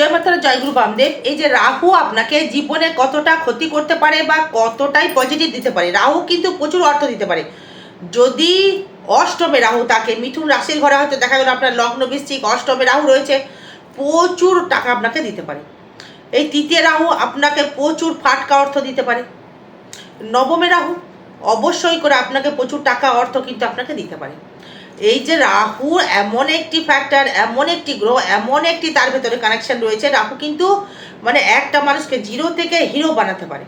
জয় মাতারা জয়গুরু বামদেব, এই যে রাহু আপনাকে জীবনে কতটা ক্ষতি করতে পারে বা কতটাই পজিটিভ দিতে পারে? রাহু কিন্তু প্রচুর অর্থ দিতে পারে। যদি অষ্টমে রাহু তাকে মিথুন রাশির ঘরে হয়তো দেখা গেল আপনার লগ্ন বৃশ্চিক, অষ্টমে রাহু রয়েছে, প্রচুর টাকা আপনাকে দিতে পারে। এই তৃতীয় রাহু আপনাকে প্রচুর ফাটকা অর্থ দিতে পারে। নবমে রাহু অবশ্যই করে আপনাকে প্রচুর টাকা অর্থ কিন্তু আপনাকে দিতে পারে। এই যে রাহু এমন একটি ফ্যাক্টর এমন একটি গ্রহ, এমন একটি তার ভেতরে কানেকশন রয়েছে, রাহু কিন্তু মানে একটা মানুষকে জিরো থেকে হিরো বানাতে পারে।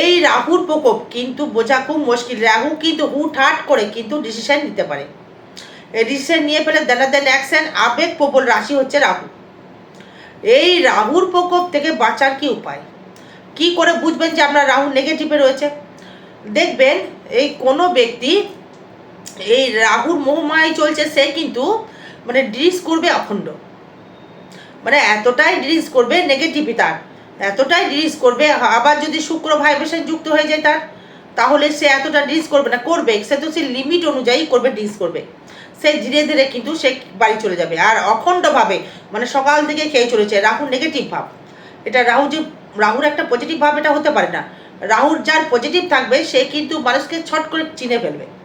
এই রাহুর প্রকোপ কিন্তু বোঝা খুব মুশকিল। রাহু কিন্তু হুটহাট করে কিন্তু ডিসিশন নিতে পারে। এই ডিসিশন নিয়ে ফেলে দেনা দেন অ্যাকশন আবেগ প্রবল রাশি হচ্ছে রাহু। এই রাহুর প্রকোপ থেকে বাঁচার কি উপায়? কি করে বুঝবেন যে আপনার রাহু নেগেটিভে রয়েছে? দেখবেন এই কোনো ব্যক্তি এই রাহুর মোহমায় চলছে, সে কিন্তু মানে ড্রিস করবে অখণ্ড। মানে এতটাই ড্রিস করবে নেগেটিভই তার। এতটাই ড্রিস করবে, আবার যদি শুক্র ভাইব্রেশন যুক্ত হয়ে যায় তার, তাহলে সে এতটা ড্রিস করবে না, করবে। সে তো সে লিমিট অনুযায়ী করবে ড্রিস করবে। সে ধীরে ধীরে কিন্তু সে বাড়ি চলে যাবে। আর অখণ্ডভাবে মানে সকাল থেকে খেয়ে চলেছে, রাহুর নেগেটিভ ভাব। এটা রাহু যে, রাহুর একটা পজিটিভ ভাব, এটা হতে পারে না। রাহুর যার পজিটিভ থাকবে, সে কিন্তু মানুষকে ছট করে চিনে ফেলবে।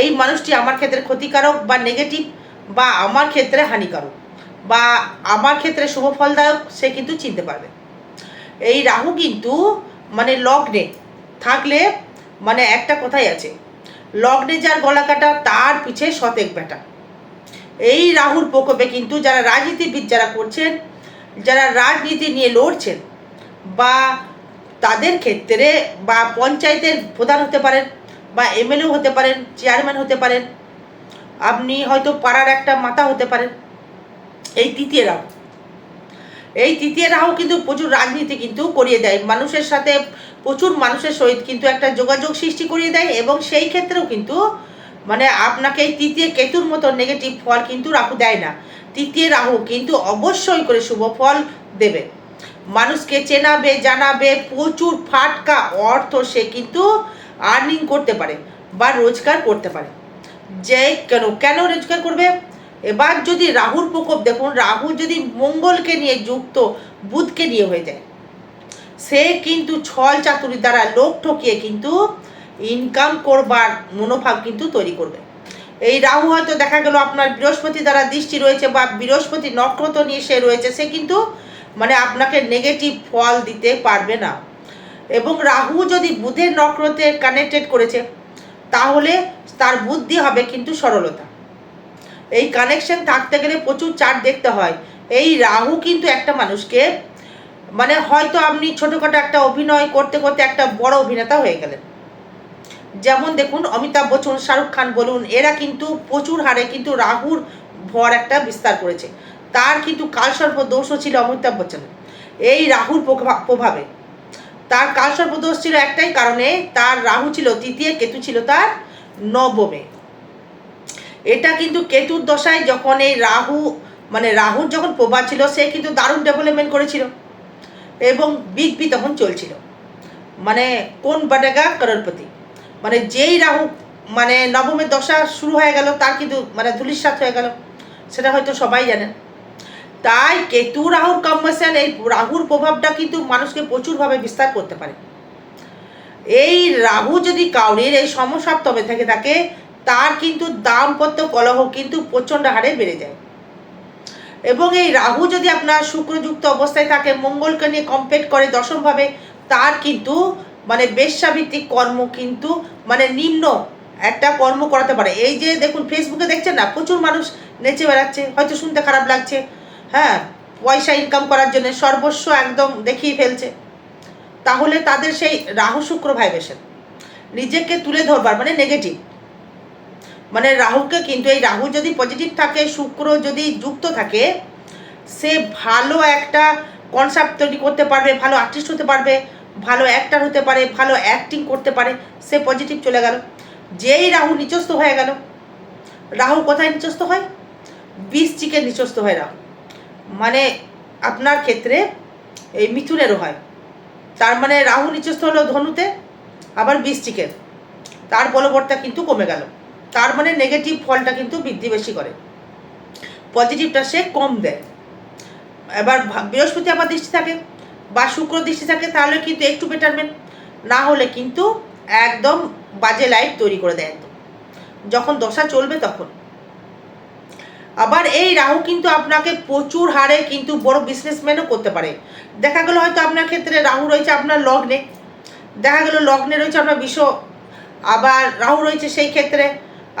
এই মানুষটি আমার ক্ষেত্রে ক্ষতিকারক বা নেগেটিভ বা আমার ক্ষেত্রে হানিকারক বা আমার ক্ষেত্রে শুভ ফলদায়ক সে কিন্তু চিনতে পারবে। এই রাহু কিন্তু মানে লগ্নে থাকলে মানে একটা কথাই আছে, লগ্নে যার গলা কাটা তার পিছে শতেক বেটা এই রাহুর প্রকোপে কিন্তু যারা রাজনীতিবিদ যারা করছেন, যারা রাজনীতি নিয়ে লড়ছেন বা তাদের ক্ষেত্রে বা পঞ্চায়েতের প্রধান হতে পারেন বা এমএলএ হতে পারেন চেয়ারম্যান হতে পারেন, আপনি হয়তো পাড়ার একটা মাথা হতে পারেন। এই তৃতীয় এই তৃতীয় কিন্তু প্রচুর রাজনীতি কিন্তু করিয়ে দেয়। মানুষের সাথে প্রচুর মানুষের সহিত কিন্তু একটা যোগাযোগ সৃষ্টি করিয়ে দেয় এবং সেই ক্ষেত্রেও কিন্তু মানে আপনাকে এই তৃতীয় কেতুর মতো নেগেটিভ ফল কিন্তু রাহু দেয় না। তৃতীয় রাহু কিন্তু অবশ্যই করে শুভ ফল দেবে। মানুষকে চেনাবে, জানাবে, প্রচুর ফাটকা অর্থ সে কিন্তু আর্নিং করতে পারে বা রোজগার করতে পারে। যে কেন কেন রোজগার করবে? এবার যদি রাহুর প্রকোপ, দেখুন, রাহু যদি মঙ্গলকে নিয়ে যুক্ত, বুধকে নিয়ে হয়ে যায়, সে কিন্তু ছল চাতুরি দ্বারা লোক ঠকিয়ে কিন্তু ইনকাম করবার মনোভাব কিন্তু তৈরি করবে। এই রাহু হয়তো দেখা গেল আপনার বৃহস্পতি দ্বারা দৃষ্টি রয়েছে বা বৃহস্পতি নক্ষত্র নিয়ে সে রয়েছে, সে কিন্তু মানে আপনাকে নেগেটিভ ফল দিতে পারবে না। এবং রাহু যদি বুধের নক্ষত্রে কানেক্টেড করেছে, তাহলে তার বুদ্ধি হবে কিন্তু সরলতা। এই কানেকশন থাকতে গেলে প্রচুর চার্ট দেখতে হয়। এই রাহু কিন্তু একটা মানুষকে মানে হয়তো আপনি ছোটোখাটো একটা অভিনয় করতে করতে একটা বড় অভিনেতা হয়ে গেলেন। যেমন দেখুন, অমিতাভ বচ্চন, শাহরুখ খান বলুন, এরা কিন্তু প্রচুর হারে কিন্তু রাহুর ভর একটা বিস্তার করেছে। তার কিন্তু কালসর্প দোষও ছিল অমিতাভ বচ্চনের। এই রাহুর প্রভা- প্রভাবে। তার কালসর্প দোষ ছিল একটাই কারণে, তার রাহু ছিল তৃতীয় কেতু ছিল তার নবমে। এটা কিন্তু কেতুর দশায় যখন এই রাহু মানে রাহুর যখন প্রভাব ছিল, সে কিন্তু দারুণ ডেভেলপমেন্ট করেছিল এবং বিগ বি তখন চলছিল। মানে কোন বাটেগা করোরপতি মানে যেই রাহু মানে নবমের দশা শুরু হয়ে গেল, তার কিন্তু মানে ধুলিস্বাত হয়ে গেল। সেটা হয়তো সবাই জানেন। তাই কেতু রাহুর কম্বাসন এই রাহুর প্রভাবটা কিন্তু মানুষকে প্রচুরভাবে বিস্তার করতে পারে। এই রাহু যদি কাউরির এই সমসপ্তমে থেকে থাকে, তার কিন্তু দাম্পত্য কলহ কিন্তু প্রচণ্ড হারে বেড়ে যায়। এবং এই রাহু যদি আপনার শুক্রযুক্ত অবস্থায় থাকে, মঙ্গলকে নিয়ে কম্পেট করে দশমভাবে, তার কিন্তু মানে বেশ্যাভিত্তিক কর্ম কিন্তু মানে নিম্ন একটা কর্ম করাতে পারে। এই যে দেখুন ফেসবুকে দেখছেন না? প্রচুর মানুষ নেচে বেড়াচ্ছে, হয়তো শুনতে খারাপ লাগছে। হ্যাঁ পয়সা ইনকাম করার জন্য সর্বস্ব একদম দেখিয়ে ফেলছে। তাহলে তাদের সেই রাহু শুক্র ভাইবেশন নিজেকে তুলে ধরবার মানে নেগেটিভ মানে রাহুকে কিন্তু, এই রাহু যদি পজিটিভ থাকে, শুক্র যদি যুক্ত থাকে, সে ভালো একটা কনসেপ্ট তৈরি করতে পারবে, ভালো আর্টিস্ট হতে পারবে, ভালো অ্যাক্টার হতে পারে, ভালো অ্যাক্টিং করতে পারে, সে পজিটিভ চলে গেল। যেই রাহু নিচস্থ হয়ে গেল, রাহু কোথায় নিচস্থ হয়? বৃশ্চিকের নিচস্থ হয় রাহু। মানে আপনার ক্ষেত্রে এই মিথুনেরও হয়। তার মানে রাহু নিচস্থ হলো ধনুতে, আবার বৃশ্চিকের তার বলবর্তা কিন্তু কমে গেল। তার মানে নেগেটিভ ফলটা কিন্তু বৃদ্ধি বেশি করে। পজিটিভটা সে কম দেয়। এবার বৃহস্পতি আবার দৃষ্টি থাকে, বা শুক্র দৃষ্টি থাকে, তাহলে কিন্তু একটু বেটারমেন্ট না হলে কিন্তু একদম বাজে লাইফ তৈরি করে দেয় একদম। যখন দশা চলবে তখন। আবার এই রাহু কিন্তু আপনাকে প্রচুর হারে কিন্তু বড় বিজনেসম্যানও করতে পারে। দেখা গেলো হয়তো আপনার ক্ষেত্রে রাহু রয়েছে আপনার লগ্নে, দেখা গেলো লগ্নে রয়েছে আপনার বিশ্ব, আবার রাহু রয়েছে সেই ক্ষেত্রে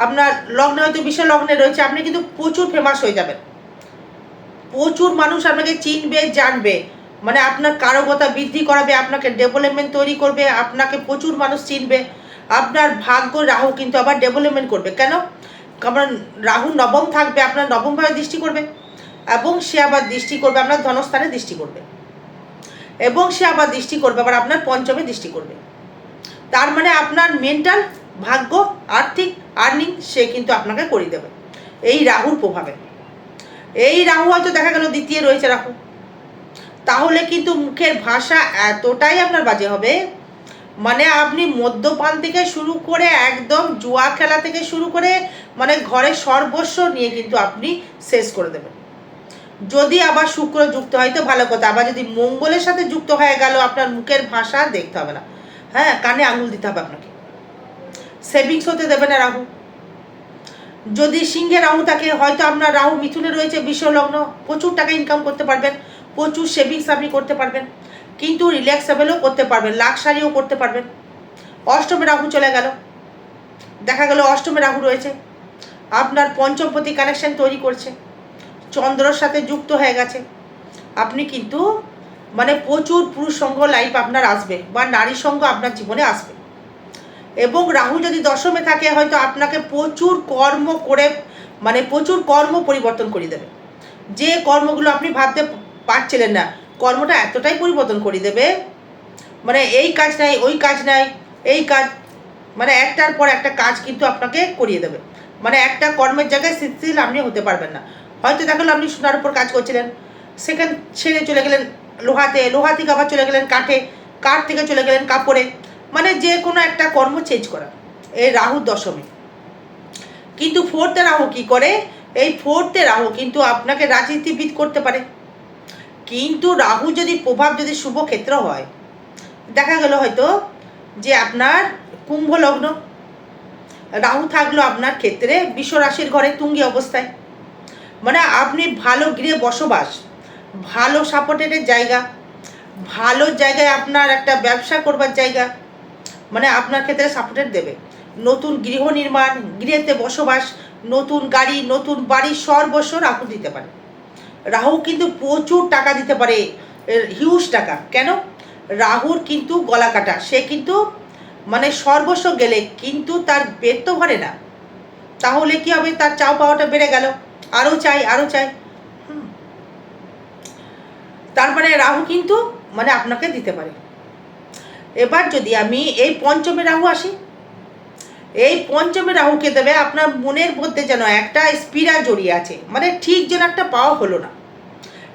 আপনার লগ্নে হয়তো বিশ্ব লগ্নে রয়েছে, আপনি কিন্তু প্রচুর ফেমাস হয়ে যাবেন। প্রচুর মানুষ আপনাকে চিনবে, জানবে। মানে আপনার কারকতা বৃদ্ধি করাবে, আপনাকে ডেভেলপমেন্ট তৈরি করবে, আপনাকে প্রচুর মানুষ চিনবে। আপনার ভাগ্য রাহু কিন্তু আবার ডেভেলপমেন্ট করবে। কেন? কারণ রাহু নবম থাকবে, আপনার নবমভাবে দৃষ্টি করবে, এবং সে আবার দৃষ্টি করবে, আপনার ধনস্থানে দৃষ্টি করবে, এবং সে আবার দৃষ্টি করবে, আবার আপনার পঞ্চমে দৃষ্টি করবে। তার মানে আপনার মেন্টাল ভাগ্য, আর্থিক আর্নিং সে কিন্তু আপনাকে করিয়ে দেবে। এই রাহুর প্রভাবে। এই রাহু হয়তো দেখা গেল দ্বিতীয় রয়েছে রাহু। তাহলে কিন্তু মুখের ভাষা এতটাই আপনার বাজে হবে মানে আপনি মদ্যপান থেকে শুরু করে একদম জুয়া খেলা থেকে শুরু করে মানে ঘরের সর্বস্ব নিয়ে কিন্তু আপনি শেষ করে দেবেন। যদি আবার শুক্র যুক্ত হয়, তো ভালো কথা। আবার যদি মঙ্গলের সাথে যুক্ত হয়ে গেল, আপনার মুখের ভাষা দেখতে হবে না। হ্যাঁ কানে আঙুল দিতে হবে আপনাকে। সেভিংস হতে দেবে না রাহু। যদি সিংহে রাহু থাকে, হয়তো আপনার রাহু মিথুনে রয়েছে, বিশ্বলগ্ন। প্রচুর টাকা ইনকাম করতে পারবেন। প্রচুর সেভিংস আপনি করতে পারবেন। কিন্তু রিল্যাক্সেবলও করতে পারবেন লাক্সারিও করতে পারবেন। অষ্টমে রাহু চলে গেল। দেখা গেল অষ্টমে রাহু রয়েছে। আপনার পঞ্চমপতি কানেকশন তৈরি করছে। চন্দ্রর সাথে যুক্ত হয়ে গেছে। আপনি কিন্তু মানে প্রচুর পুরুষ সঙ্গ লাইফ আপনার আসবে বা নারী সঙ্গ আপনার জীবনে আসবে। এবং রাহু যদি দশমে থাকে, হয়তো আপনাকে প্রচুর কর্ম করে মানে প্রচুর কর্ম পরিবর্তন করে দেবে। যে কর্মগুলো আপনি ভাবতে পারছিলেন না, কর্মটা এতটাই পরিবর্তন করে দেবে মানে এই কাজ নাই, ওই কাজ নাই, এই কাজ মানে একটার পর একটা কাজ কিন্তু আপনাকে করিয়ে দেবে। মানে একটা কর্মের জায়গায় স্থিতিশীল আপনি হতে পারবেন না। হয়তো দেখাল আপনি সোনার উপর কাজ করছিলেন। সেখান ছেড়ে চলে গেলেন লোহাতে, লোহা থেকে আবার চলে গেলেন কাঠে, কাঠ থেকে চলে গেলেন কাপড়ে। মানে যে কোনো একটা কর্ম চেঞ্জ করা। এই রাহু দশমী। কিন্তু ফোর্থে রাহু কি করে? এই ফোর্থে রাহু কিন্তু আপনাকে রাজনীতিবিদ করতে পারে। কিন্তু রাহু যদি প্রভাব, যদি শুভ ক্ষেত্র হয়, দেখা গেল হয়তো যে আপনার কুম্ভ লগ্ন রাহু থাকল আপনার ক্ষেত্রে বিশ্ব রাশির ঘরে তুঙ্গি অবস্থায়। মানে আপনি ভালো গৃহে বসবাস, ভালো সাপোর্টের জায়গা, ভালো জায়গায় আপনার একটা ব্যবসা করবার জায়গা মানে আপনার ক্ষেত্রে সাপোর্টেড দেবে। নতুন গৃহ নির্মাণ, গৃহেতে বসবাস, নতুন গাড়ি, নতুন বাড়ি সর্বস্ব রাহু দিতে পারে। রাহু কিন্তু প্রচুর টাকা দিতে পারে হিউজ টাকা। কেন? রাহুর কিন্তু গলা কাটা, সে কিন্তু মানে সর্বস্ব গেলে কিন্তু তার পেট তো ভরে না। তাহলে কি হবে? তার চাও পাওয়াটা বেড়ে গেল। আরও চাই আরও চাই। তার মানে রাহু কিন্তু মানে আপনাকে দিতে পারে। এবার যদি আমি এই পঞ্চমে রাহু আসি, এই পঞ্চমে রাহুকে দেবে আপনার মনের মধ্যে যেন একটা স্পিরা জড়িয়ে আছে। মানে ঠিক যেন একটা পাওয়া হলো না।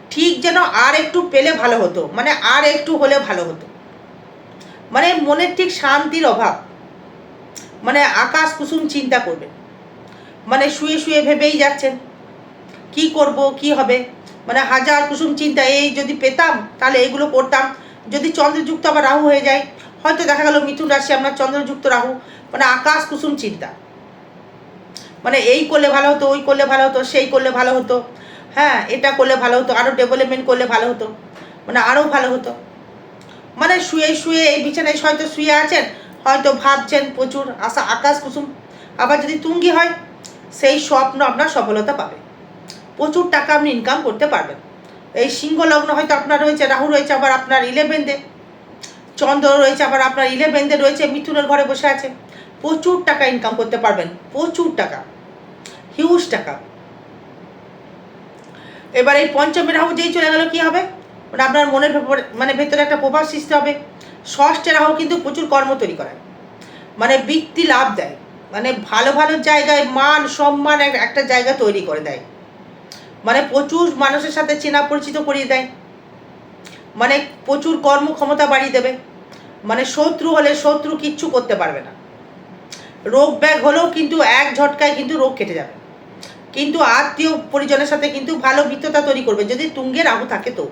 ঠিক যেন আর একটু পেলে ভালো হতো। মানে আর একটু হলে ভালো হতো। মানে মনের ঠিক শান্তির অভাব। মানে আকাশ কুসুম চিন্তা করবে। মানে শুয়ে শুয়ে ভেবেই যাচ্ছেন, কি করব, কি হবে? মানে হাজার কুসুম চিন্তা, এই যদি পেতাম, তাহলে এইগুলো করতাম। যদি চন্দ্রযুক্ত আবার রাহু হয়ে যায়, হয়তো দেখা গেল মিথুন রাশি, আপনার চন্দ্রযুক্ত রাহু মানে আকাশ কুসুম চিন্তা। মানে এই করলে ভালো হতো, ওই করলে ভালো হতো, সেই করলে ভালো হতো। হ্যাঁ এটা করলে ভালো হতো আরও ডেভেলপমেন্ট করলে ভালো হতো। মানে আরও ভালো হতো। মানে শুয়ে শুয়ে এই বিছানায় হয়তো শুয়ে আছেন, হয়তো ভাবছেন প্রচুর আশা, আকাশ কুসুম। আবার যদি তুঙ্গি হয়, সেই স্বপ্ন আপনার সফলতা পাবে। প্রচুর টাকা আপনি ইনকাম করতে পারবেন। এই সিংহ লগ্ন হয়তো আপনার রয়েছে, রাহু রয়েছে, আবার আপনার ইলেভেনদে চন্দ্র রয়েছে, আবার আপনার ইলেভেনদে রয়েছে, মিথুনের ঘরে বসে আছে। প্রচুর টাকা ইনকাম করতে পারবেন, প্রচুর টাকা। হিউজ টাকা। এবার এই পঞ্চমী রাহু যেই চলে গেল, কি হবে? মানে আপনার মনের ভেতরে মানে ভেতরে একটা প্রভাব সৃষ্টি হবে। ষষ্ঠে রাহু কিন্তু প্রচুর কর্ম তৈরি করায় মানে বৃত্তি লাভ দেয়। মানে ভালো ভালো জায়গায় মান, সম্মান এক- একটা জায়গা তৈরি করে দেয়। মানে প্রচুর মানুষের সাথে চেনা পরিচিত করিয়ে দেয়। মানে প্রচুর কর্মক্ষমতা বাড়িয়ে দেবে। মানে শত্রু হলে শত্রু কিচ্ছু করতে পারবে না। রোগ ব্যাগ হলেও কিন্তু এক ঝটকায় কিন্তু রোগ কেটে যাবে। কিন্তু আত্মীয় পরিজনের সাথে কিন্তু ভালো মিত্রতা তৈরি করবে। যদি তুঙ্গে রাহু থাকে তো।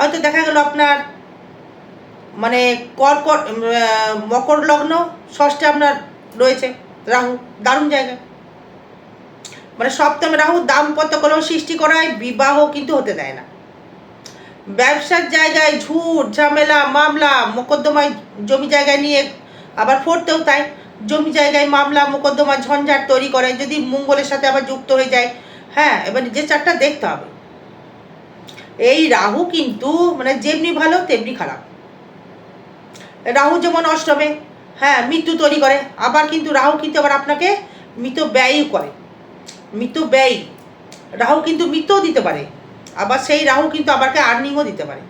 হয়তো দেখা গেল আপনার মানে কর্কট মকর লগ্ন, ষষ্ঠে আপনার রয়েছে, রাহু, দারুণ জায়গা। মানে সপ্তমে রাহু দাম্পত্য কলহ সৃষ্টি করায় বিবাহ কিন্তু হতে দেয় না। ব্যবসার জায়গায় ঝুট, ঝামেলা, মামলা, মোকদ্দমায় জমি জায়গায় নিয়ে আবার ফোরতেও তাই। জমি জায়গায় মামলা মোকদ্দমা ঝঞ্ঝাট তৈরি করে, যদি মঙ্গলের সাথে আবার যুক্ত হয়ে যায়। হ্যাঁ এবার যে চারটা দেখতে হবে। এই রাহু কিন্তু মানে যেমনি ভালো, তেমনি খারাপ। রাহু যেমন অষ্টমে হ্যাঁ মৃত্যু তৈরি করে, আবার কিন্তু রাহু কিন্তু আবার আপনাকে মৃত ব্যয়ও করে। মৃত ব্যয়। রাহু কিন্তু মৃত্যও দিতে পারে, আবার সেই রাহু কিন্তু আবারকে আর্নিংও দিতে পারে।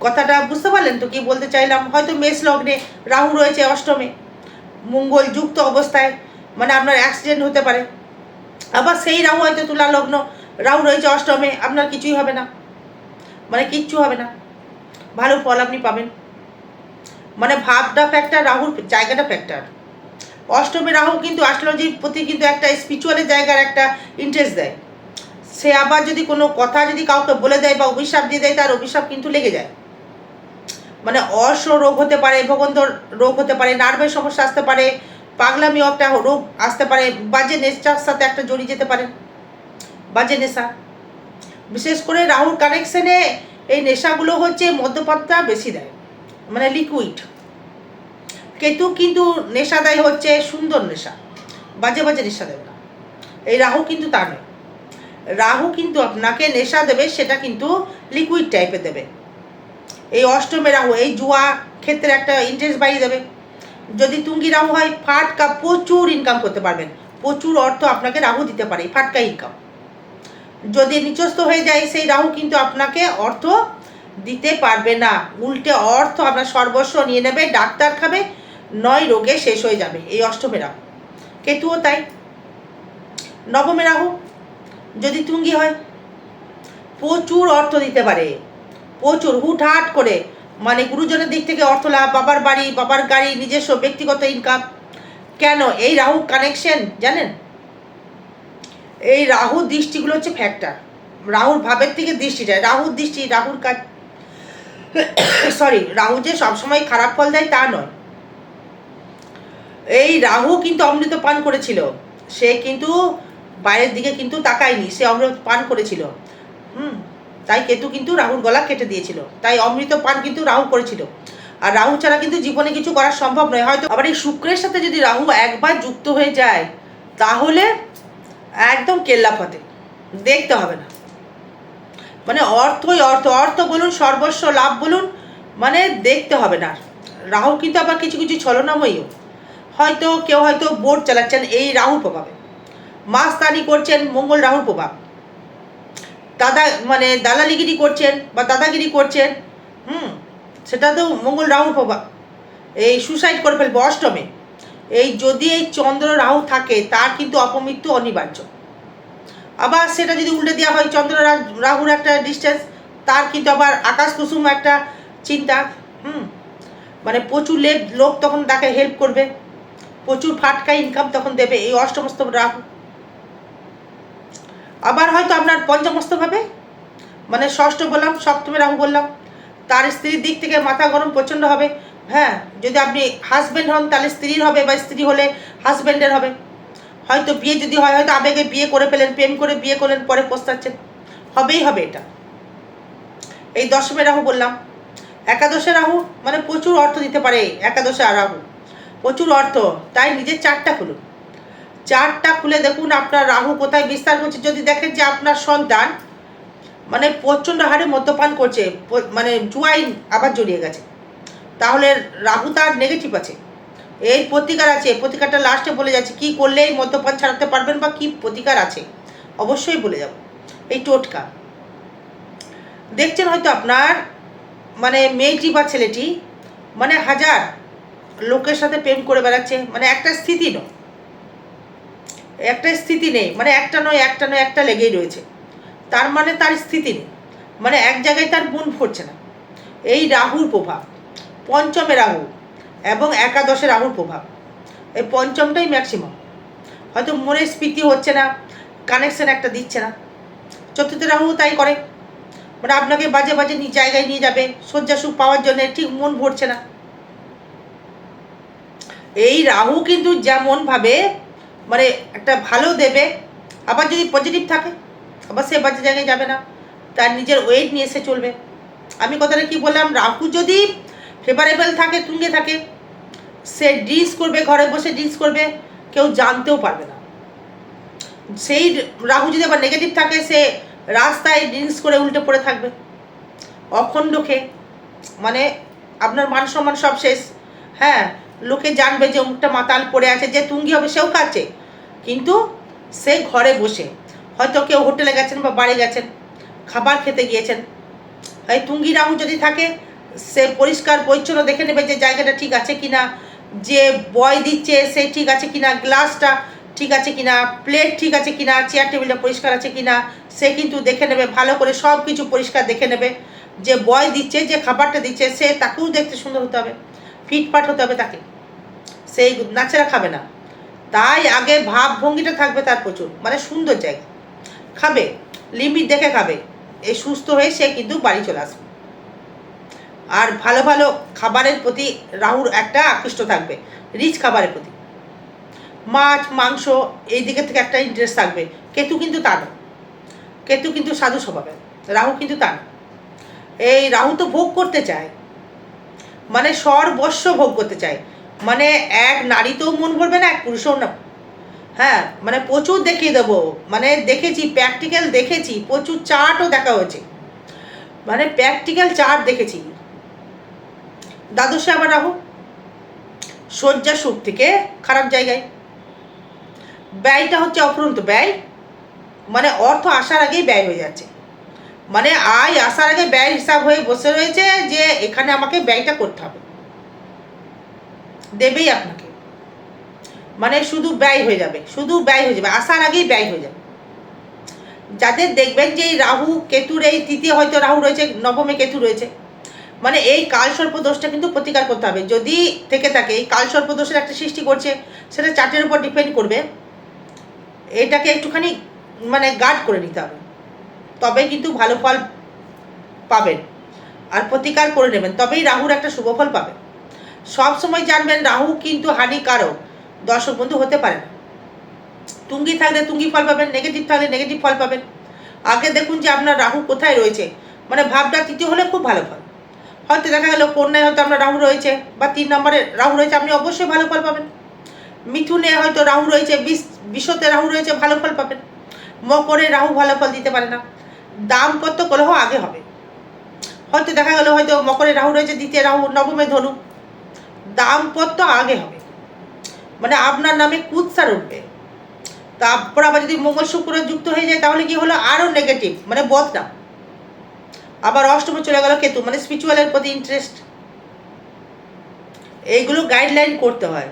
কথাটা বুঝতে পারলেন তো কি বলতে চাইলাম? হয়তো মেষ লগ্নে রাহু রয়েছে অষ্টমে, মঙ্গল যুক্ত অবস্থায় মানে আপনার অ্যাক্সিডেন্ট হতে পারে। আবার সেই রাহু হয়তো তুলা লগ্ন রাহু রয়েছে অষ্টমে, আপনার কিছুই হবে না। মানে কিচ্ছু হবে না। ভালো ফল আপনি পাবেন। মানে ভাবটা ফ্যাক্টর রাহুর জায়গাটা ফ্যাক্টর অষ্টমে রাহু কিন্তু অ্যাস্ট্রোলজির প্রতি কিন্তু একটা স্পিরিচুয়ালের জায়গার একটা ইন্টারেস্ট দেয়। সে আবার যদি কোনো কথা যদি কাউকে বলে দেয় বা অভিশাপ দিয়ে দেয়, তার অভিশাপ কিন্তু লেগে যায়। মানে অশ্ব রোগ হতে পারে ভগন্ত রোগ হতে পারে নার্ভের সমস্যা আসতে পারে, পাগলামি একটা রোগ আসতে পারে বাজে নেশার সাথে একটা জড়িয়ে যেতে পারে। বাজে নেশা। বিশেষ করে রাহুর কানেকশনে এই নেশাগুলো হচ্ছে মদ্যপাতটা বেশি দেয় মানে লিকুইড কেতু কিন্তু নেশা দেয় হচ্ছে সুন্দর নেশা, বাজে বাজে নেশা দেবে না এই রাহু কিন্তু তা নয়। রাহু কিন্তু আপনাকে নেশা দেবে, সেটা কিন্তু লিকুইড টাইপের দেবে। এই অষ্টমে রাহু, এই জুয়া ক্ষেত্রে একটা ইন্টারেস্ট বাড়িয়ে দেবে। যদি তুঙ্গি রাহু হয়, ফাটকা প্রচুর ইনকাম করতে পারবেন। প্রচুর অর্থ আপনাকে রাহু দিতে পারে ফাটকা ইনকাম যদি নিচস্থ হয়ে যায়, সেই রাহু কিন্তু আপনাকে অর্থ দিতে পারবে না। উল্টে অর্থ আপনার সর্বস্ব নিয়ে নেবে, ডাক্তার খাবে, নয় রোগে শেষ হয়ে যাবে। এই অষ্টমে রাহু। কেতুও তাই। নবমে রাহু, যদি তুঙ্গি হয়, প্রচুর অর্থ দিতে পারে। প্রচুর, হুটহাট করে। মানে গুরুজনের দিক থেকে অর্থ লাভ, বাবার বাড়ি, বাবার গাড়ি, নিজস্ব ব্যক্তিগত ইনকাম কেন? এই রাহু কানেকশন জানেন? এই রাহুর দৃষ্টিগুলো হচ্ছে ফ্যাক্টর রাহুর ভাবের থেকে দৃষ্টিটা রাহুর দৃষ্টি, রাহুর কাজ। সরি রাহু যে সবসময় খারাপ ফল দেয় তা নয়। এই রাহু কিন্তু অমৃত পান করেছিল। সে কিন্তু বাইরের দিকে কিন্তু তাকায়নি। সে অমৃত পান করেছিল। হুম, তাই কেতু কিন্তু রাহুর গলা কেটে দিয়েছিল। তাই অমৃত পান কিন্তু রাহু করেছিল। আর রাহু ছাড়া কিন্তু জীবনে কিছু করা সম্ভব নয়। হয়তো আবার এই শুক্রের সাথে যদি রাহু একবার যুক্ত হয়ে যায়, তাহলে একদম কেল্লা ফতে। দেখতে হবে না। মানে অর্থই অর্থ অর্থ বলুন, সর্বস্ব লাভ বলুন মানে দেখতে হবে না। রাহু কিন্তু আবার কিছু কিছু ছলনাময়ীও হয়তো কেউ হয়তো বোট চালাচ্ছেন, এই রাহুর প্রভাবে। মাস্তানি করছেন, মঙ্গল রাহুর প্রভাব। দাদা মানে দালালিগিরি করছেন বা দাদাগিরি করছেন, হুম, সেটা তো মঙ্গল রাহুর প্রভাব। এই সুসাইড করে ফেলবে অষ্টমে। এই যদি এই চন্দ্র রাহু থাকে, তার কিন্তু অপমৃত্যু অনিবার্য। আবার সেটা যদি উল্টে দেওয়া হয় চন্দ্র রাহুর একটা ডিস্টেন্স তার কিন্তু আবার আকাশ কুসুম একটা চিন্তা। হুম মানে প্রচুর লেপ লোক তখন তাকে হেল্প করবে। প্রচুর ফাটকা ইনকাম তখন দেবে এই অষ্টমস্ত রাহু। আবার হয়তো আপনার পঞ্চমস্ত ভাবে মানে ষষ্ঠ বললাম, সপ্তমে রাহু বললাম। তার স্ত্রীর দিক থেকে মাথা গরম প্রচণ্ড হবে। হ্যাঁ যদি আপনি হাজব্যান্ড হন, তাহলে স্ত্রীর হবে বা স্ত্রী হলে হাজব্যান্ডের হবে। হয়তো বিয়ে যদি হয়, হয়তো আবেগে বিয়ে করে ফেলেন, প্রেম করে বিয়ে করলেন, পরে পস্তাচ্ছেন। হবেই হবে এটা। এই দশমে রাহু বললাম। একাদশে রাহু মানে প্রচুর অর্থ দিতে পারে একাদশে রাহু। প্রচুর অর্থ, তাই নিজের চারটা খুলুন। চারটা খুলে দেখুন আপনার রাহু কোথায় বিস্তার করছে। যদি দেখেন যে আপনার সন্তান মানে প্রচণ্ড হারে মদ্যপান করছে মানে জুয়াই আবার জড়িয়ে গেছে। তাহলে রাহু তার নেগেটিভ আছে। এই প্রতিকার আছে প্রতিকারটা লাস্টে বলে যাচ্ছে, কি করলে এই মদ্যপান ছাড়াতে পারবেন বা কি প্রতিকার আছে? অবশ্যই বলে যাব। এই টোটকা। দেখছেন হয়তো আপনার মানে মেয়েটি বা ছেলেটি মানে হাজার লোকের সাথে প্রেম করে বেড়াচ্ছে মানে একটা স্থিতি নয়। একটা স্থিতি নেই মানে একটা নয় একটা নয়, একটা লেগেই রয়েছে। তার মানে তার স্থিতি নেই। মানে এক জায়গায় তার মন ভরছে না। এই রাহুর প্রভাব। পঞ্চমে রাহু এবং একাদশে রাহুর প্রভাব। এই পঞ্চমটাই ম্যাক্সিমাম হয়তো মনের স্ফীতি হচ্ছে না কানেকশন একটা দিচ্ছে না। চতুর্থ রাহু তাই করে। মানে আপনাকে বাজে বাজে জায়গায় নিয়ে যাবে শয্যা সুখ পাওয়ার জন্য ঠিক মন ভরছে না। এই রাহু কিন্তু যেমন ভাবে মানে একটা ভালো দেবে, আবার যদি পজিটিভ থাকে, আবার সে বাজে জায়গায় যাবে না। তার নিজের ওয়েট নিয়ে এসে চলবে। আমি কথাটা কি বললাম? রাহু যদি ফেভারেবল থাকে, তুঙ্গে থাকে, সে ড্রিঙ্কস করবে, ঘরে বসে ড্রিঙ্কস করবে, কেউ জানতেও পারবে না। সেই রাহু যদি আবার নেগেটিভ থাকে, সে রাস্তায় ড্রিঙ্কস করে উল্টে পড়ে থাকবে। অখণ্ড খেয়ে মানে আপনার মান সম্মান সব শেষ। হ্যাঁ লোকে জানবে যে অমুকটা মাতাল পড়ে আছে, যে তুঙ্গি হবে, সেও কাছে। কিন্তু সে ঘরে বসে, হয়তো কেউ হোটেলে গেছেন বা বাড়ি গেছেন, খাবার খেতে গিয়েছেন। এই তুঙ্গি রাহু যদি থাকে সে পরিষ্কার পরিচ্ছন্ন দেখে নেবে যে জায়গাটা ঠিক আছে কিনা, যে বয় দিচ্ছে সে ঠিক আছে কিনা, গ্লাসটা ঠিক আছে কিনা, প্লেট ঠিক আছে কিনা, চেয়ার টেবিলটা পরিষ্কার আছে কিনা, সে কিন্তু দেখে নেবে, ভালো করে সব কিছু পরিষ্কার দেখে নেবে। যে বয় দিচ্ছে, যে খাবারটা দিচ্ছে, সে তাকেও দেখতে সুন্দর হতে হবে, ফিটফাট হতে হবে তাকে। সেই নাচেরা খাবে না। তাই আগে ভাব ভঙ্গিটা থাকবে তার প্রচুর মানে সুন্দর জায়গা। খাবে, লিমিট দেখে খাবে। এই সুস্থ হয়ে সে কিন্তু বাড়ি চলে আসবে। আর ভালো ভালো খাবারের প্রতি রাহুর একটা আকৃষ্ট থাকবে, রিচ খাবারের প্রতি। মাছ, মাংস, এই দিকের থেকে একটা ইন্টারেস্ট থাকবে। কেতু কিন্তু তা না। কেতু কিন্তু সাধু স্বভাবের, রাহু কিন্তু তা এই রাহু তো ভোগ করতে চায়। মানে সর্বস্ব ভোগ করতে চায়। মানে এক নারীতেও মন ভরবে না, এক পুরুষও না। হ্যাঁ মানে প্রচুর দেখিয়ে দেবো। মানে দেখেছি প্র্যাকটিক্যাল দেখেছি, প্রচুর চার্টও দেখা হয়েছে। মানে প্র্যাকটিক্যাল চার্ট দেখেছি। দ্বাদশে আবার রাহু। শয্যা সুখ থেকে খারাপ জায়গায়। ব্যয়টা হচ্ছে অফুরন্ত ব্যয়। মানে অর্থ আসার আগেই ব্যয় হয়ে যাচ্ছে। মানে আয় আসার আগে ব্যয় হিসাব হয়ে বসে রয়েছে যে এখানে আমাকে ব্যয়টা করতে হবে। দেবেই আপনাকে। মানে শুধু ব্যয় হয়ে যাবে, শুধু ব্যয় হয়ে যাবে, আসার আগেই ব্যয় হয়ে যাবে। যাদের দেখবেন যে এই রাহু, কেতুর এই তৃতীয় হয়তো রাহু রয়েছে, নবমে কেতু রয়েছে। মানে এই কালসর্প দোষটা কিন্তু প্রতিকার করতে হবে। যদি থেকে থাকে, এই কালসর্প দোষের একটা সৃষ্টি করছে, সেটা চার্টের উপর ডিপেন্ড করবে। এটাকে একটুখানি মানে গার্ড করে নিতে হবে। তবে কিন্তু ভালো ফল পাবেন আর প্রতিকার করে নেবেন। তবেই রাহুর একটা শুভ ফল পাবেন। সব সময় জানবেন, রাহু কিন্তু হানিকারক। দর্শক বন্ধু, হতে পারে তুঙ্গি থাকলে তুঙ্গি ফল পাবেন নেগেটিভ থাকলে নেগেটিভ ফল পাবেন। আগে দেখুন যে আপনার রাহু কোথায় রয়েছে। মানে ভাবটা তৃতীয় হলে খুব ভালো ফল। হয়তো দেখা গেল কন্যায় হয়তো আপনার রাহু রয়েছে বা তিন নম্বরে রাহু রয়েছে, আপনি অবশ্যই ভালো ফল পাবেন। মিথুনে হয়তো রাহু রয়েছে বিষ বিশ্বতে রাহু রয়েছে, ভালো ফল পাবেন। মকরে রাহু ভালো ফল দিতে পারে না। দাম্পত্য কলহ আগে হবে। হয়তো দেখা গেল হয়তো মকরে রাহু রয়েছে, দ্বিতীয় রাহু, নবমে ধনু। দাম্পত্য আগে হবে। মানে আপনার নামে কুৎসার উঠবে তারপর আবার যদি মঙ্গল শুক্র যুক্ত হয়ে যায়, তাহলে কি হলো? আরও নেগেটিভ মানে বদনাম। আবার অষ্টমে চলে গেল কেতু মানে স্পিরিচুয়ালের প্রতি ইন্টারেস্ট এইগুলো গাইডলাইন করতে হয়।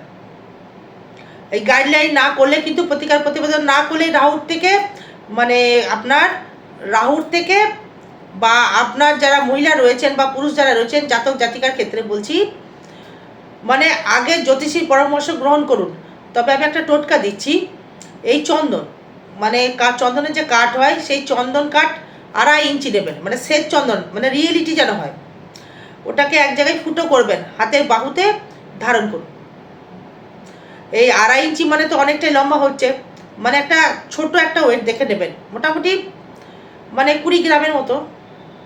এই গাইডলাইন না করলে কিন্তু প্রতিকার প্রতিবেদন না করলে রাহুর থেকে মানে আপনার রাহুর থেকে বা আপনার যারা মহিলা রয়েছেন বা পুরুষ যারা রয়েছেন, জাতক জাতিকার ক্ষেত্রে বলছি মানে আগে জ্যোতিষীর পরামর্শ গ্রহণ করুন। তবে আমি একটা টোটকা দিচ্ছি, এই চন্দন মানে চন্দনের যে কাঠ হয়, সেই চন্দন কাঠ আড়াই ইঞ্চি নেবেন মানে শ্বেত চন্দন মানে রিয়েলিটি যেন হয়। ওটাকে এক জায়গায় ফুটো করবেন, হাতের বাহুতে ধারণ করুন। এই আড়াই ইঞ্চি মানে তো অনেকটাই লম্বা হচ্ছে মানে একটা ছোট একটা ওয়েট দেখে নেবেন। মোটামুটি মানে কুড়ি গ্রামের মতো,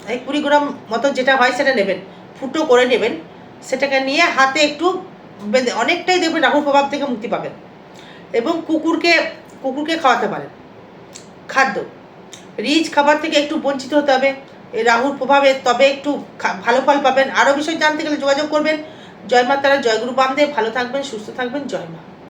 এই কুড়ি গ্রাম মতো যেটা হয় সেটা নেবেন, ফুটো করে নেবেন, সেটাকে নিয়ে হাতে একটু বেঁধে অনেকটাই দেখবেন রাহুর প্রভাব থেকে মুক্তি পাবেন। এবং কুকুরকে কুকুরকে খাওয়াতে পারেন। খাদ্য। রিচ খাবার থেকে একটু বঞ্চিত হতে হবে। এই রাহুর প্রভাবে তবে একটু ভালো ফল পাবেন। আরও বিষয় জানতে গেলে যোগাযোগ করবেন। জয় তারা জয়গুরু বামদেব। ভালো থাকবেন, সুস্থ থাকবেন। জয় মা।